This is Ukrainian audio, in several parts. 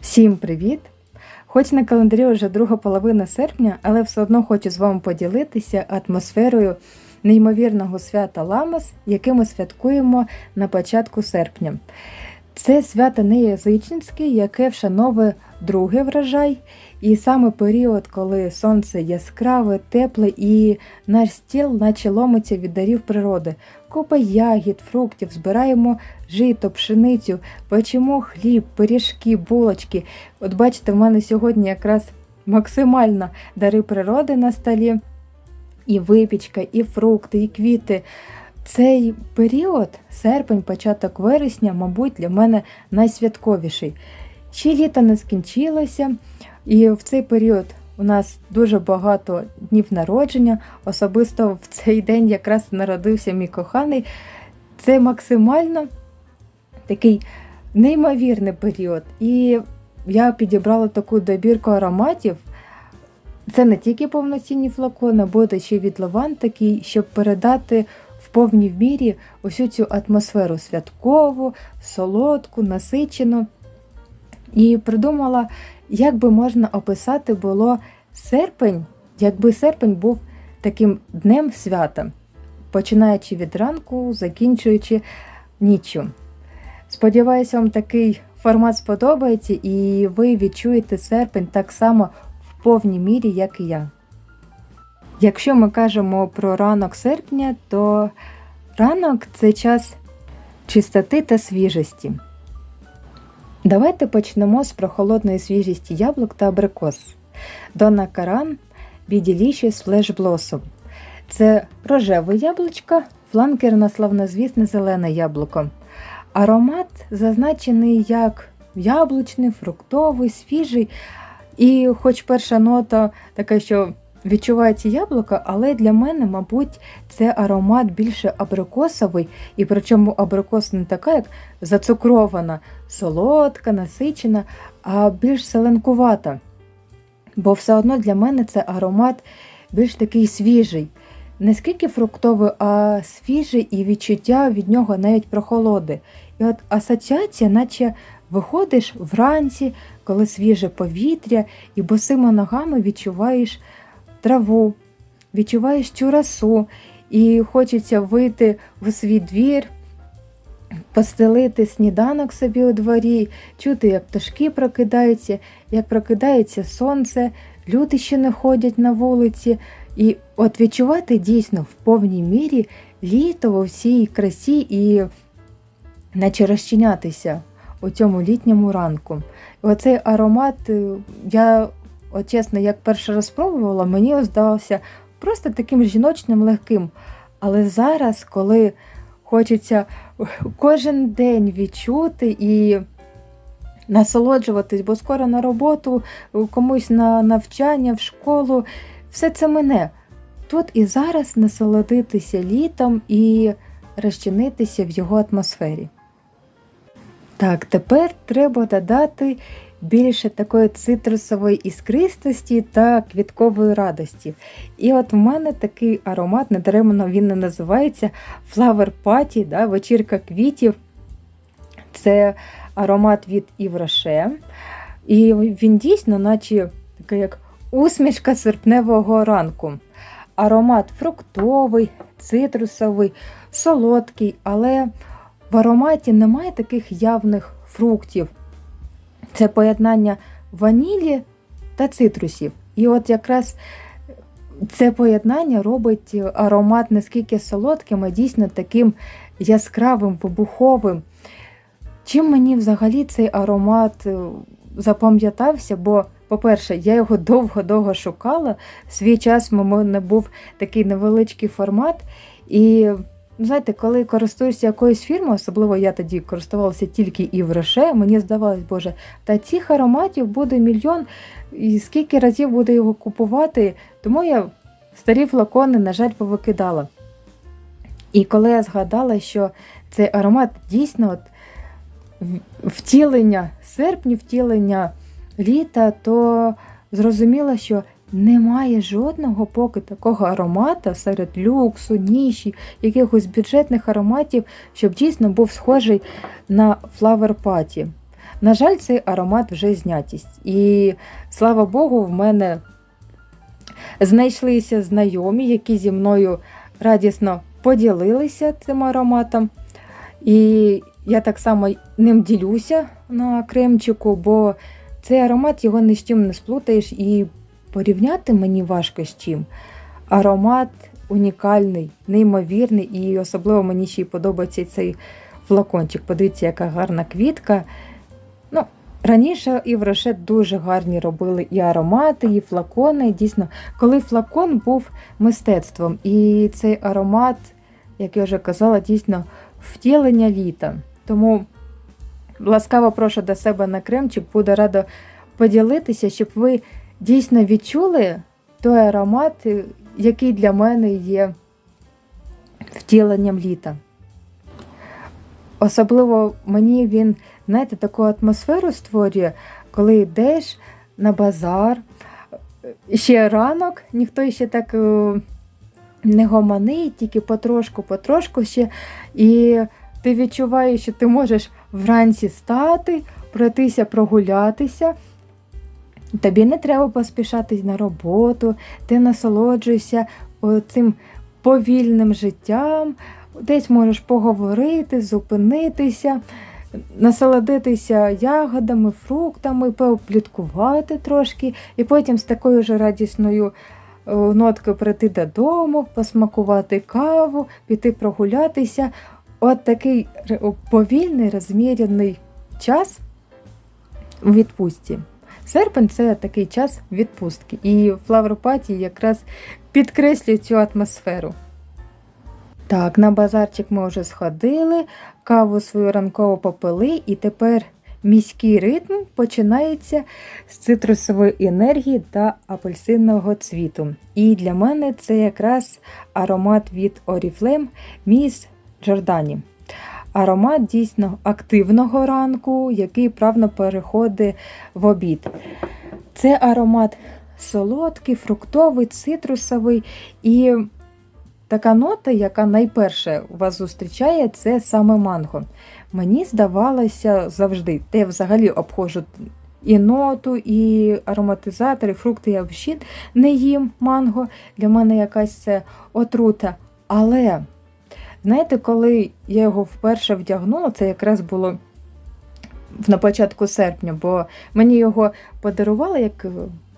Всім привіт! Хоч на календарі вже друга половина серпня, але все одно хочу з вами поділитися атмосферою неймовірного свята Ламас, яке ми святкуємо на початку серпня. Це свято неязичницьке, яке вшановує другий врожай, і саме період, коли сонце яскраве, тепле і наш стіл, наче ломиться від дарів природи. Купа ягід, фруктів, збираємо жито, пшеницю, печемо хліб, пиріжки, булочки. От бачите, в мене сьогодні якраз максимально дари природи на столі. І випічка, і фрукти, і квіти. Цей період, серпень, початок вересня, мабуть, для мене найсвятковіший. Ще літо не скінчилося, і в цей період у нас дуже багато днів народження. Особисто в цей день якраз народився мій коханий. Це максимально такий неймовірний період. І я підібрала таку добірку ароматів. Це не тільки повноцінні флакони, буде ще від лаван такий, щоб передати повній мірі усю цю атмосферу святкову, солодку, насичену. І придумала, як би можна описати було серпень, якби серпень був таким днем свята, починаючи від ранку, закінчуючи ніччю. Сподіваюся, вам такий формат сподобається, і ви відчуєте серпень так само в повній мірі, як і я. Якщо ми кажемо про ранок серпня, то ранок це час чистоти та свіжості. Давайте почнемо з прохолодної свіжості яблук та абрикос. Дона Каран Bidilicious Flash Blossom. Це рожеве яблучко, фланкерне славнозвісне зелене яблуко. Аромат зазначений як яблучний, фруктовий, свіжий. І хоч перша нота така, що відчувається яблуко, але для мене, мабуть, це аромат більше абрикосовий, і причому абрикос не така, як зацукрована, солодка, насичена, а більш селенкувата. Бо все одно для мене це аромат більш такий свіжий. Не скільки фруктовий, а свіжий і відчуття від нього навіть прохолоди. І от асоціація, наче виходиш вранці, коли свіже повітря, і босими ногами відчуваєш траву, відчуваєш цю расу, і хочеться вийти в свій двір, постелити сніданок собі у дворі, чути, як пташки прокидаються, як прокидається сонце, люди ще не ходять на вулиці. І от відчувати дійсно в повній мірі літо во всій красі і наче розчинятися у цьому літньому ранку. Оцей аромат, я от чесно, як перший раз спробувала, мені здавався просто таким жіночним легким. Але зараз, коли хочеться кожен день відчути і насолоджуватись, бо скоро на роботу, комусь на навчання, в школу, все це мене. Тут і зараз насолодитися літом і розчинитися в його атмосфері. Так, тепер треба додати більше такої цитрусової іскристості та квіткової радості. І от в мене такий аромат, недаремно він не називається Flower Party, да, вечірка квітів. Це аромат від Івроше. І він дійсно, наче такий як усмішка серпневого ранку. Аромат фруктовий, цитрусовий, солодкий, але в ароматі немає таких явних фруктів. Це поєднання ванілі та цитрусів. І от якраз це поєднання робить аромат не скільки солодким, а дійсно таким яскравим, вибуховим. Чим мені взагалі цей аромат запам'ятався, бо, по-перше, я його довго-довго шукала. В свій час в мене був такий невеличкий формат. І знаєте, коли користуюся якоюсь фірмою, особливо я тоді користувалася тільки і в Роше, мені здавалось, Боже, та цих ароматів буде мільйон, і скільки разів буду його купувати, тому я старі флакони, на жаль, повикидала. І коли я згадала, що цей аромат дійсно от втілення серпні, втілення літа, то зрозуміла, що немає жодного поки такого аромата серед люксу, ніші, якихось бюджетних ароматів, щоб дійсно був схожий на Party. На жаль, цей аромат вже знятість. І слава Богу, в мене знайшлися знайомі, які зі мною радісно поділилися цим ароматом. І я так само ним ділюся на кремчику, бо цей аромат його ні з чим не сплутаєш і порівняти мені важко з чим. Аромат унікальний, неймовірний, і особливо мені ще й подобається цей флакончик. Подивіться, яка гарна квітка. Ну, Раніше і в Рошет дуже гарні робили і аромати, і флакони. Дійсно, коли флакон був мистецтвом, і цей аромат, як я вже казала, дійсно втілення літа. Тому ласкаво прошу до себе на кремчик, буду рада поділитися, щоб ви дійсно відчули той аромат, який для мене є втіленням літа. Особливо мені він, знаєте, таку атмосферу створює, коли йдеш на базар, ще ранок, ніхто ще так е, не гомонить, тільки потрошку-потрошку ще. І ти відчуваєш, що ти можеш вранці стати, пройтися, прогулятися. Тобі не треба поспішати на роботу, ти насолоджуєшся цим повільним життям, десь можеш поговорити, зупинитися, насолодитися ягодами, фруктами, попліткувати трошки, і потім з такою ж радісною е, ноткою прийти додому, посмакувати каву, піти прогулятися. От такий повільний, розмірений час у відпустці. Серпень це такий час відпустки, і флавропаті якраз підкреслює цю атмосферу. Так, на базарчик ми вже сходили, каву свою ранково попили, і тепер міський ритм починається з цитрусової енергії та апельсинного цвіту. І для мене це якраз аромат від Oriflame Miss Джордані. Аромат дійсно активного ранку, який правно переходить в обід. Це аромат солодкий, фруктовий, цитрусовий. І така нота, яка найперше вас зустрічає, це саме манго. Мені здавалося завжди, я взагалі обходжу і ноту, і ароматизатори, фрукти я взагалі не їм манго. Для мене якась це отрута. Але. Знаєте, коли я його вперше вдягнула, це якраз було на початку серпня, бо мені його подарували як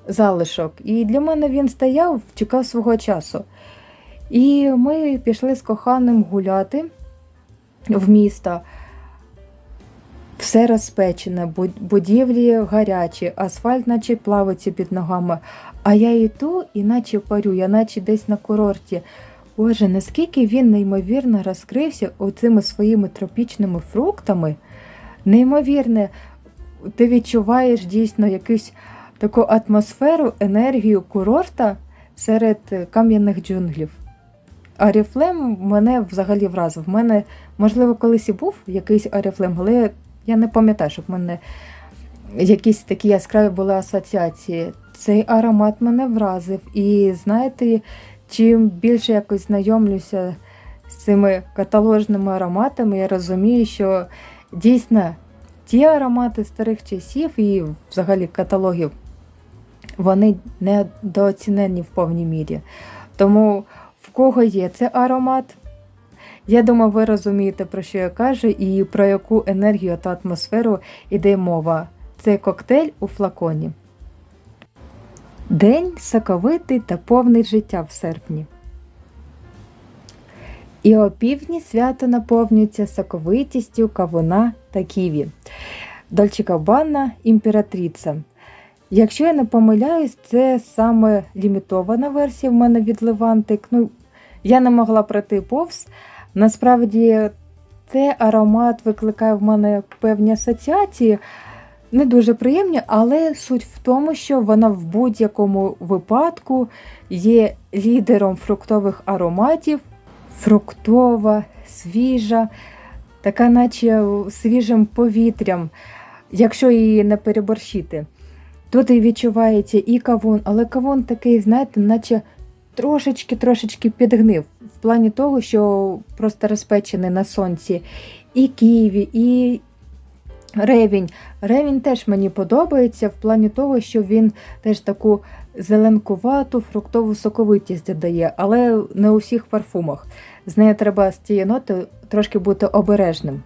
залишок, і для мене він стояв, чекав свого часу. І ми пішли з коханим гуляти в місто. Все розпечене, будівлі гарячі, асфальт, наче плавиться під ногами. А я йду, і наче парю, я наче десь на курорті. Боже, наскільки він неймовірно розкрився оцими своїми тропічними фруктами. Неймовірне, ти відчуваєш дійсно якусь таку атмосферу, енергію курорта серед кам'яних джунглів. Аріфлем мене взагалі вразив. У мене, можливо, колись і був якийсь аріфлем, але я не пам'ятаю, щоб в мене якісь такі яскраві були асоціації. Цей аромат мене вразив. І знаєте, Чим більше якось знайомлюся з цими каталожними ароматами, я розумію, що дійсно ті аромати старих часів і взагалі каталогів, вони недооцінені в повній мірі. Тому в кого є цей аромат, я думаю, ви розумієте, про що я кажу, і про яку енергію та атмосферу йде мова. Це коктейль у флаконі. День соковитий та повний життя в серпні. І опівдні свято наповнюється соковитістю кавуна та ківі. Дольчикабанна імператриця. Якщо я не помиляюсь, це саме лімітована версія в мене від Левантик. Ну, Я не могла пройти повз. Насправді, цей аромат викликає в мене певні асоціації не дуже приємні, але суть в тому, що вона в будь-якому випадку є лідером фруктових ароматів, фруктова, свіжа, така, наче свіжим повітрям, якщо її не переборщити. Тут і відчувається і кавун, але кавун такий, знаєте, наче трошечки-трошечки підгнив. В плані того, що просто розпечений на сонці. І ківі, і ревінь. Ревінь теж мені подобається в плані того, що він теж таку зеленкувату фруктову соковитість додає, але не у всіх парфумах. З нею треба з цієї ноти трошки бути обережним.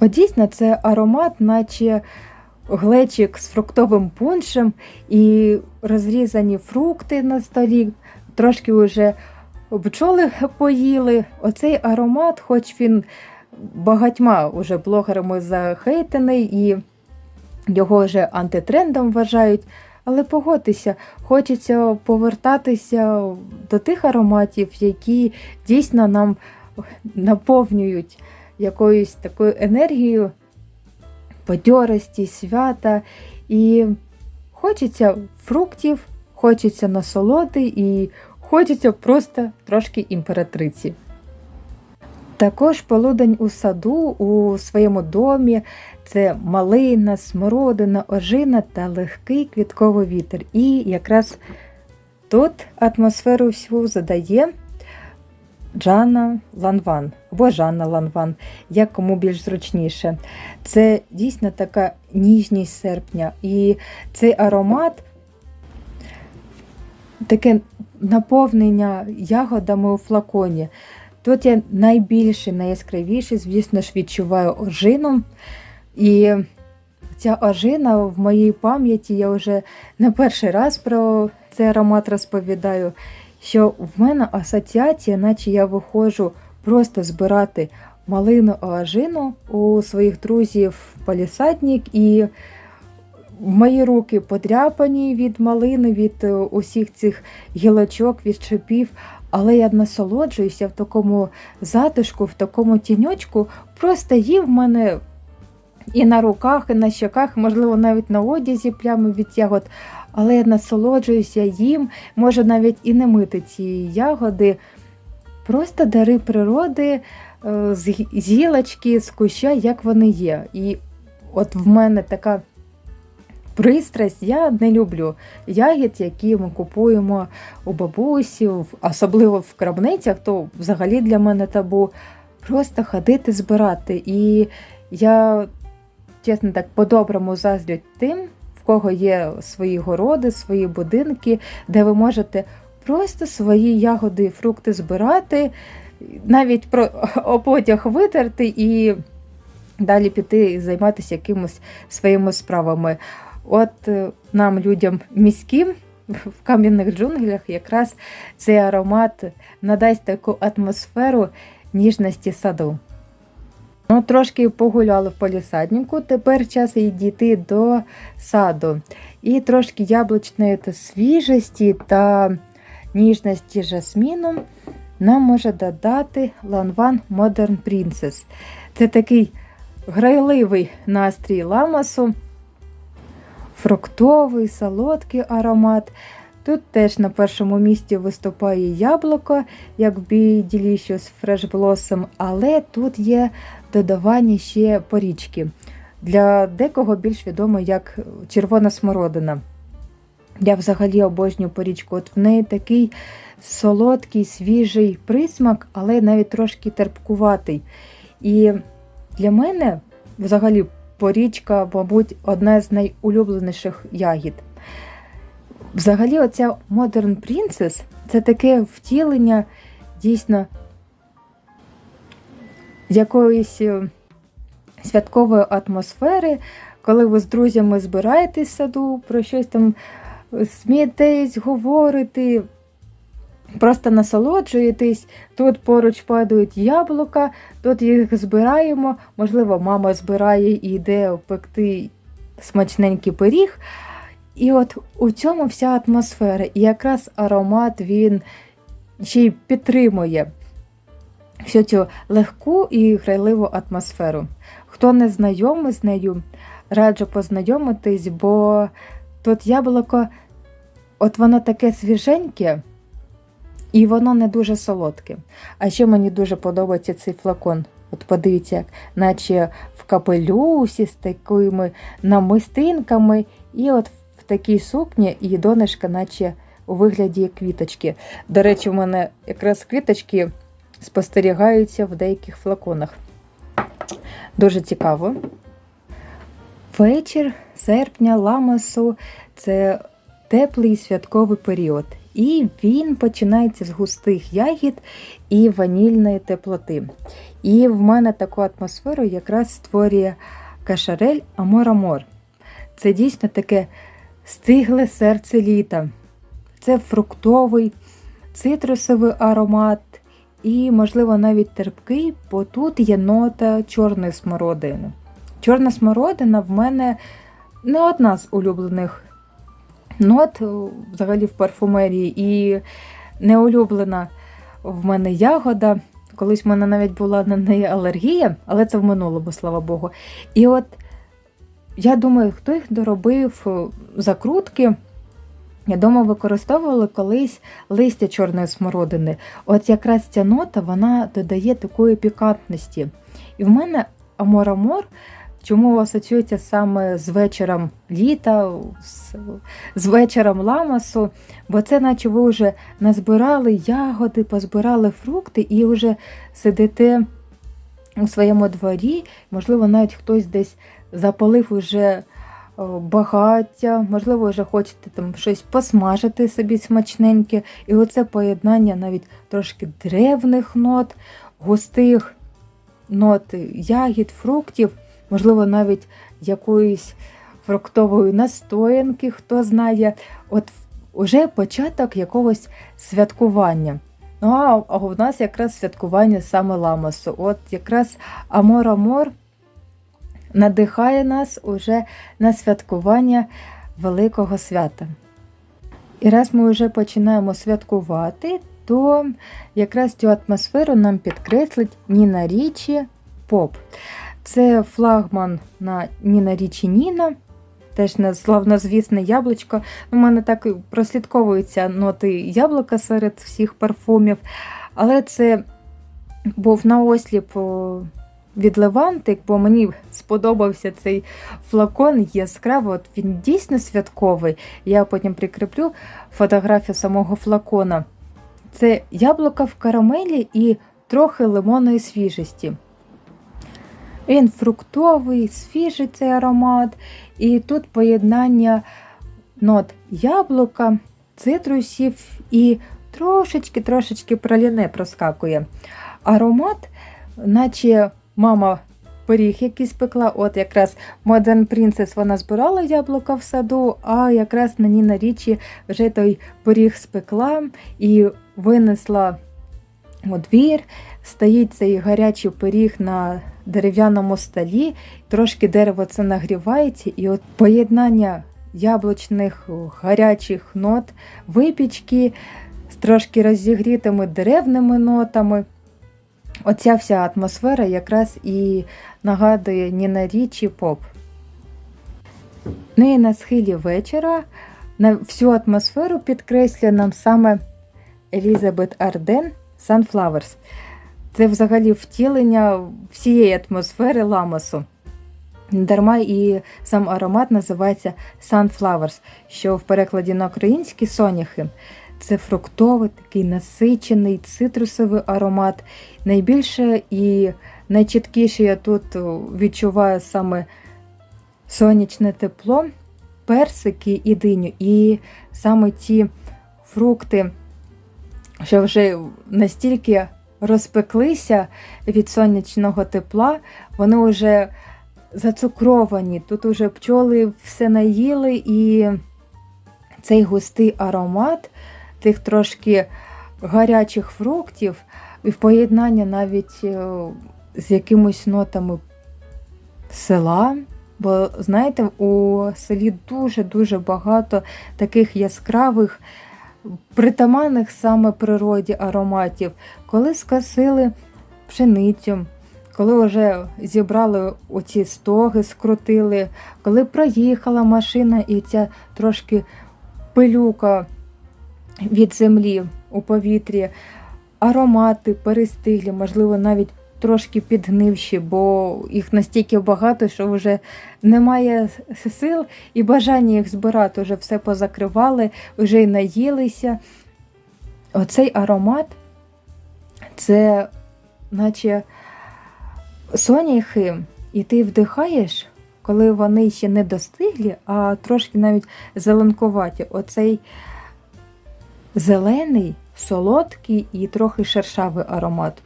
От дійсно, це аромат, наче глечик з фруктовим пуншем і розрізані фрукти на столі, трошки вже бджоли поїли. Оцей аромат, хоч він багатьма уже блогерами захейтений і його вже антитрендом вважають. Але погодьтеся, хочеться повертатися до тих ароматів, які дійсно нам наповнюють якоюсь такою енергією, бадьорості, свята. І хочеться фруктів, хочеться насолоди і хочеться просто трошки імператриці. Також полудень у саду у своєму домі це малина, смородина, ожина та легкий квітковий вітер. І якраз тут атмосферу всю задає Джанна Ланван або Жанна Ланван, як кому більш зручніше. Це дійсно така ніжність серпня. І цей аромат таке наповнення ягодами у флаконі. Тут я найбільше, найяскравіше, звісно ж, відчуваю ожину. І ця ожина в моїй пам'яті я вже не перший раз про цей аромат розповідаю, що в мене асоціація, наче я виходжу просто збирати малину ожину у своїх друзів палісадник, і мої руки подряпані від малини, від усіх цих гілочок, від шипів. Але я насолоджуюся в такому затишку, в такому тіньочку, просто їв в мене і на руках, і на щоках, можливо, навіть на одязі плями від ягод. Але я насолоджуюся їм, можу навіть і не мити ці ягоди. Просто дари природи е, з гілочки, з куща, як вони є. І от в мене така пристрасть, я не люблю ягід, які ми купуємо у бабусі, особливо в крамницях, то взагалі для мене табу. Просто ходити збирати. І я чесно так по-доброму заздрю тим, в кого є свої городи, свої будинки, де ви можете просто свої ягоди і фрукти збирати, навіть про опотяг витерти і далі піти і займатися якимось своїми справами. От е, нам, людям міським, в кам'яних джунглях, якраз цей аромат надасть таку атмосферу ніжності саду. Ну, Трошки погуляли в полісаднику, тепер час і дійти до саду. І трошки яблучної та свіжості та ніжності жасміну нам може додати Lanvin Modern Princess. Це такий грайливий настрій ламасу, фруктовий, солодкий аромат. Тут теж на першому місці виступає яблуко, як в Delicious Fresh Blossom, але тут є додавання ще порічки. Для декого більш відомо як червона смородина. Я взагалі обожнюю порічку. От в неї такий солодкий, свіжий присмак, але навіть трошки терпкуватий. І для мене взагалі порічка, мабуть, одна з найулюбленіших ягід. Взагалі, оця Modern Princess це таке втілення дійсно якоїсь е, святкової атмосфери, коли ви з друзями збираєтесь в саду, про щось там смієтесь, говорите, просто насолоджуєтесь. Тут поруч падають яблука, тут їх збираємо. Можливо, мама збирає і йде пекти смачненький пиріг. І от у цьому вся атмосфера. І якраз аромат він ще й підтримує всю цю легку і грайливу атмосферу. Хто не знайомий з нею, раджу познайомитись, бо тут яблуко, от воно таке свіженьке. І воно не дуже солодке. А ще мені дуже подобається цей флакон. От подивіться, як наче в капелюсі з такими намистинками. І от в такій сукні і донышка, наче у вигляді квіточки. До речі, в мене якраз квіточки спостерігаються в деяких флаконах. Дуже цікаво. Вечір серпня ламасу це теплий святковий період. І він починається з густих ягід і ванільної теплоти. І в мене таку атмосферу якраз створює кашарель Амор-Амор. Це дійсно таке стигле серце літа. Це фруктовий, цитрусовий аромат і, можливо, навіть терпкий, бо тут є нота чорної смородини. Чорна смородина в мене не одна з улюблених нот взагалі в парфумерії і не улюблена в мене ягода. Колись в мене навіть була на неї алергія, але це в минулому, слава Богу. І от я думаю, хто їх доробив закрутки. Я дома використовували колись листя чорної смородини. От якраз ця нота вона додає такої пікантності. І в мене амор-амор, чому асоціюється саме з вечором літа, з, з вечором ламасу, бо це наче ви вже назбирали ягоди, позбирали фрукти і вже сидите у своєму дворі, можливо, навіть хтось десь запалив уже багаття, можливо, вже хочете там щось посмажити собі смачненьке. І оце поєднання навіть трошки древних нот, густих нот ягід, фруктів, можливо, навіть якоїсь фруктової настоянки, хто знає, от уже початок якогось святкування. Ну, а, у нас якраз святкування саме ламасу. От якраз Амор-Амор надихає нас уже на святкування Великого свята. І раз ми вже починаємо святкувати, то якраз цю атмосферу нам підкреслить Ніна Річі Поп. Це флагман на Ніна Річі Ніна. Теж славнозвісне яблучко. У мене так прослідковуються ноти яблука серед всіх парфумів. Але це був наосліп від Левантик, бо мені сподобався цей флакон яскраво. От Він дійсно святковий. Я потім прикріплю фотографію самого флакона. Це яблука в карамелі і трохи лимонної свіжості. Він фруктовий, свіжий цей аромат. І тут поєднання нот яблука, цитрусів і трошечки-трошечки праліне проскакує. Аромат, наче мама пиріг якийсь пекла. От якраз Modern Princess вона збирала яблука в саду, а якраз на Ніна Річі вже той пиріг спекла і винесла у двір. Стоїть цей гарячий пиріг на дерев'яному столі, трошки дерево це нагрівається, і от поєднання яблучних гарячих нот, випічки з трошки розігрітими деревними нотами. Оця вся атмосфера якраз і нагадує Ніна Річі поп. Ну і на схилі вечора на всю атмосферу підкреслює нам саме Елізабет Арден Sunflowers. Це взагалі втілення всієї атмосфери ламасу. Дарма і сам аромат називається Sunflowers, що в перекладі на український соняхи. Це фруктовий, такий насичений, цитрусовий аромат. Найбільше і найчіткіше я тут відчуваю саме сонячне тепло, персики і диню. І саме ті фрукти, що вже настільки розпеклися від сонячного тепла, вони вже зацукровані. Тут уже пчоли все наїли, і цей густий аромат тих трошки гарячих фруктів, і в поєднання навіть е, з якимось нотами села. Бо, знаєте, у селі дуже-дуже багато таких яскравих, притаманних саме природі ароматів, коли скосили пшеницю, коли вже зібрали оці стоги, скрутили, коли проїхала машина і ця трошки пилюка від землі у повітрі, аромати перестиглі, можливо, навіть трошки підгнивші, бо їх настільки багато, що вже немає сил і бажання їх збирати. Вже все позакривали, вже й наїлися. Оцей аромат це наче соняхи, і ти вдихаєш, коли вони ще не достиглі, а трошки навіть зеленкуваті. Оцей зелений, солодкий і трохи шершавий аромат.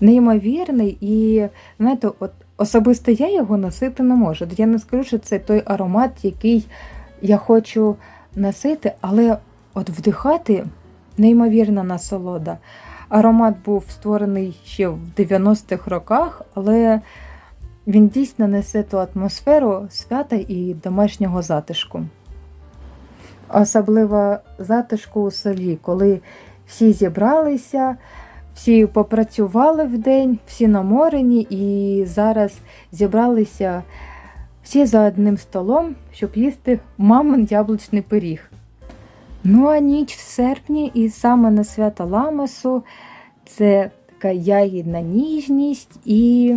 Неймовірний, і знаєте, от особисто я його носити не можу. Я не скажу, що це той аромат, який я хочу носити, але от вдихати неймовірна насолода. Аромат був створений ще в 90-х роках, але він дійсно несе ту атмосферу свята і домашнього затишку. Особливо затишку у селі, коли всі зібралися, всі попрацювали в день, всі наморені, і зараз зібралися всі за одним столом, щоб їсти мамин яблучний пиріг. Ну а ніч в серпні, і саме на свято Ламасу це така ягідна ніжність і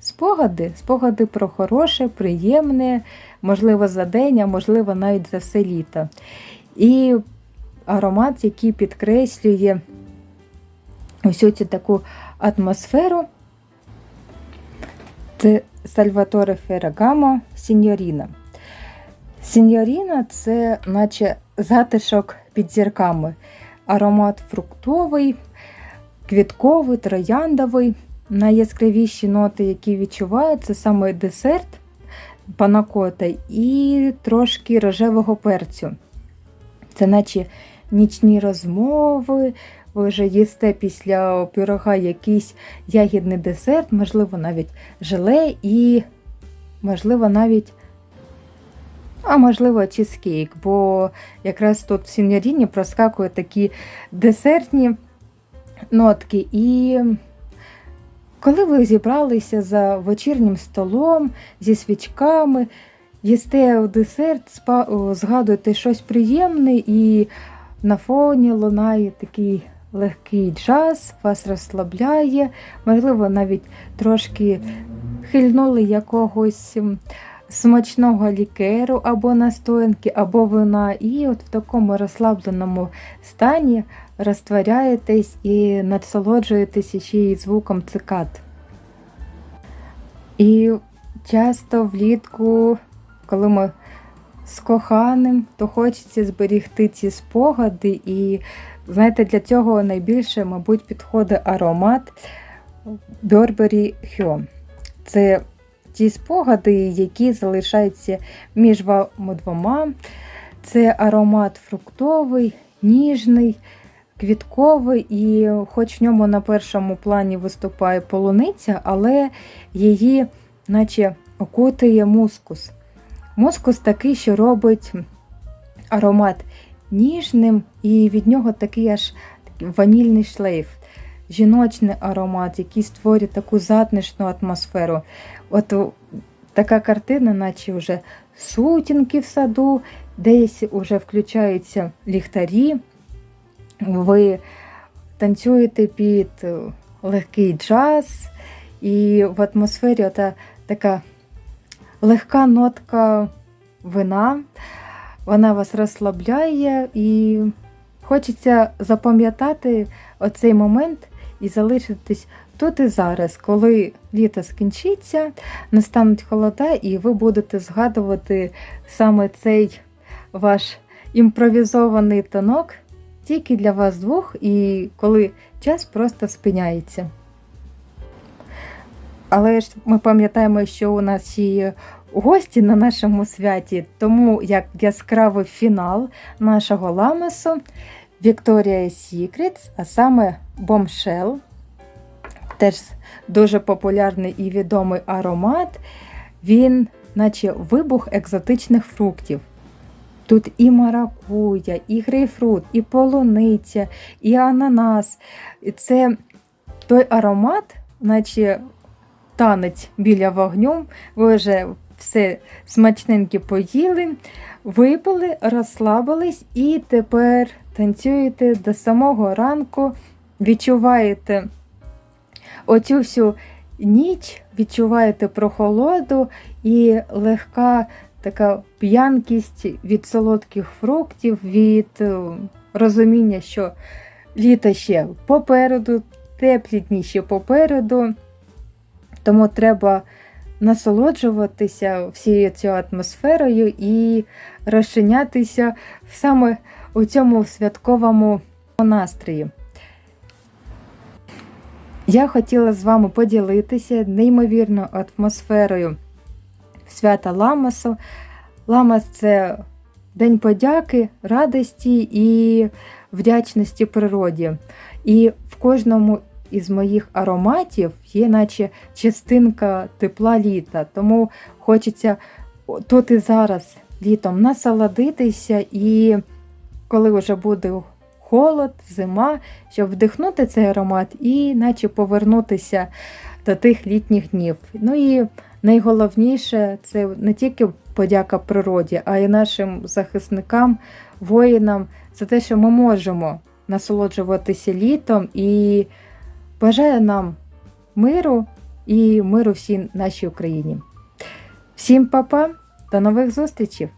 спогади, спогади про хороше, приємне, можливо, за день, а можливо, навіть за все літо. І аромат, який підкреслює усю цю таку атмосферу. Це Сальваторе Феррагамо Сіньоріна. Сіньоріна це наче затишок під зірками. Аромат фруктовий, квітковий, трояндовий. Найяскравіші ноти, які відчуваються, це саме десерт панакота і трошки рожевого перцю. Це наче нічні розмови, ви вже їсте після пірога якийсь ягідний десерт, можливо, навіть желе і, можливо, навіть, а можливо, чизкейк, бо якраз тут в сіньоріні проскакують такі десертні нотки. І коли ви зібралися за вечірнім столом зі свічками, їсте десерт, згадуєте щось приємне і на фоні лунає такий легкий джаз, вас розслабляє, можливо, навіть трошки хильнули якогось смачного лікеру або настоянки, або вина, і от в такому розслабленому стані розтворяєтесь і насолоджуєтесь ще й звуком цикад. І часто влітку, коли ми з коханим, то хочеться зберігти ці спогади. І знаєте, для цього найбільше, мабуть, підходить аромат Burberry Hue. Це ті спогади, які залишаються між вами двома. Це аромат фруктовий, ніжний, квітковий, і хоч в ньому на першому плані виступає полуниця, але її, наче, окутує мускус. Мускус такий, що робить аромат ніжним, і від нього такий аж ванільний шлейф, жіночний аромат, який створює таку затишну атмосферу. От така картина, наче вже сутінки в саду, десь вже включаються ліхтарі, ви танцюєте під е, легкий джаз, і в атмосфері ота така легка нотка вина, вона вас розслабляє і хочеться запам'ятати оцей момент і залишитись тут і зараз, коли літо скінчиться, настануть холода, і ви будете згадувати саме цей ваш імпровізований тонок тільки для вас двох, і коли час просто спиняється. Але ж ми пам'ятаємо, що у нас є гості на нашому святі, тому як яскравий фінал нашого ламесу Victoria's Secrets, а саме Bombshell, теж дуже популярний і відомий аромат. Він, наче вибух екзотичних фруктів. Тут і маракуя, і грейпфрут, і полуниця, і ананас. І це той аромат, наче танець біля вогню. Ви вже все смачненьке поїли, випили, розслабились і тепер танцюєте до самого ранку, відчуваєте оцю всю ніч відчуваєте прохолоду і легка така п'янкість від солодких фруктів, від е, розуміння, що літо ще попереду, теплі дні ще попереду. Тому треба насолоджуватися всією цією атмосферою і розчинятися саме у цьому святковому настрої. Я хотіла з вами поділитися неймовірною атмосферою свята Ламасу. Ламас це День подяки, радості і вдячності природі. І в кожному із моїх ароматів є, наче частинка тепла літа. Тому хочеться тут і зараз літом насолодитися, і коли вже буде холод, зима, щоб вдихнути цей аромат і наче повернутися до тих літніх днів. Ну і найголовніше це не тільки подяка природі, а й нашим захисникам, воїнам за те, що ми можемо насолоджуватися літом і бажаю нам миру і миру всій нашій Україні. Всім па-па, до нових зустрічей!